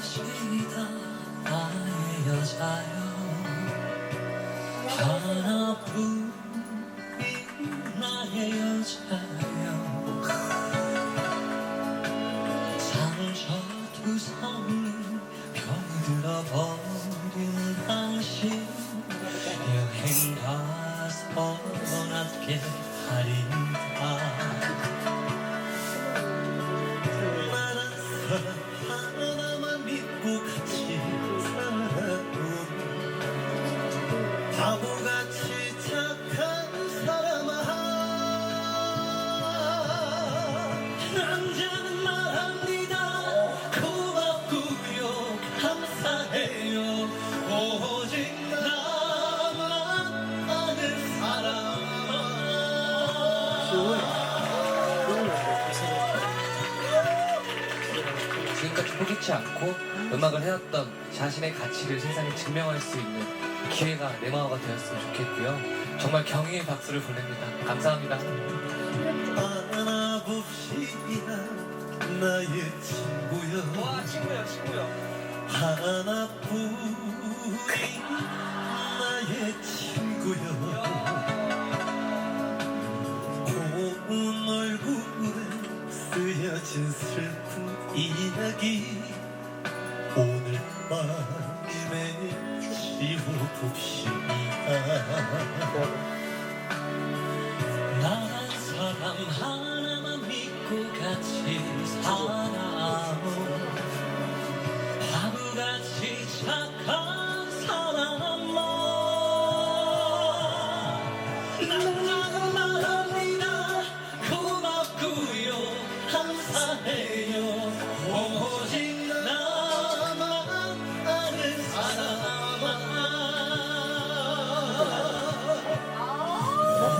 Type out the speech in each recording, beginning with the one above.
당신이다. 나의 여자여 하나뿐 나의 여자여 상처 두 손을 병이 들어버린 당신. 여행 가서 떠났길 바린다 포기치 않고 음악을 해왔던 자신의 가치를 세상에 증명할 수 있는 기회가 내 마음가 되었으면 좋겠고요. 정말 경의의 박수를 보냅니다. 감사합니다. 하나봅시다 나의 친구여 와 친구야 친구야. 하나뿐인 나의 친구여 나란 사람 하나만 믿고 같이 살아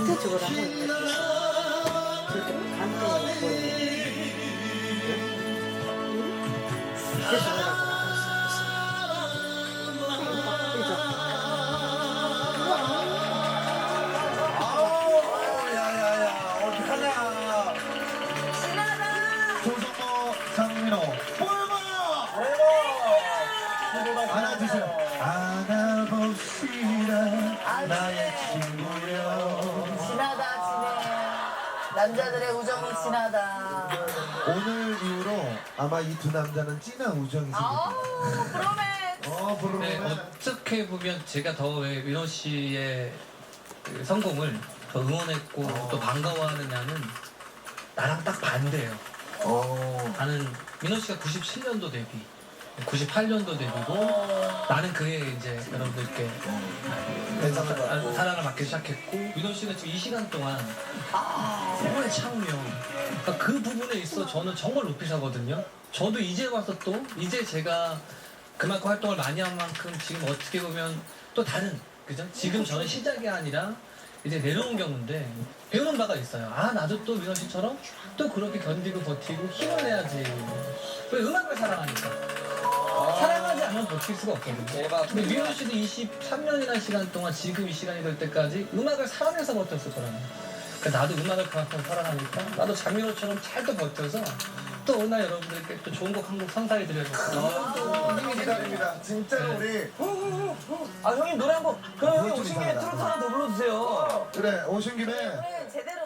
어떻게 저걸 한번 이렇게 저렇게 간단히 보이네. 어떻게 저걸 할수 야야야. 어떡하냐. 조성모 장민호. 볼마 하나 주세요 남자들의 우정이 진하다. 오늘 이후로 아마 이 두 남자는 진한 우정이 아우 생깁니다. 브로맨스 어 네, 부르면 어떻게 보면 제가 더 왜 민호 씨의 그 성공을 더 응원했고 또 반가워하느냐는 나랑 딱 반대예요. 어. 나는 민호 씨가 97년도 데뷔, 98년도 데뷔고 나는 그해 이제 여러분들께 거 아, 사랑을 받기 시작했고 민호 씨가 지금 이 시간 동안 참으면 그러니까 그 부분에 있어 저는 정말 높이 사거든요. 저도 이제 와서 또 이제 제가 그만큼 활동을 많이 한 만큼 지금 어떻게 보면 또 다른 그죠? 지금 저는 시작이 아니라 이제 내려온 경우인데 배우는 바가 있어요. 아 나도 또 민호 씨처럼 또 그렇게 견디고 버티고 힘을 내야지. 왜 음악을 사랑하니까. 사랑하지 않으면 버틸 수가 없거든요. 근데 민호 씨도 23년이나 시간 동안 지금 이 시간이 될 때까지 음악을 사랑해서 버텼을 거라는 그러니 까 나도 음악을 그만큼 사랑하니까 나도 장민호처럼 잘또 버텨서 또 오늘 여러분들께 또 좋은 곡 한 곡 선사해 드려야겠다. 어, 힘이 기다립니다 진짜로 우리 아 형님 노래 한 곡. 그럼 형님 좀 오신 김에. 트로트 하나 더 불러주세요. 그래 오신 김에 오늘 제대로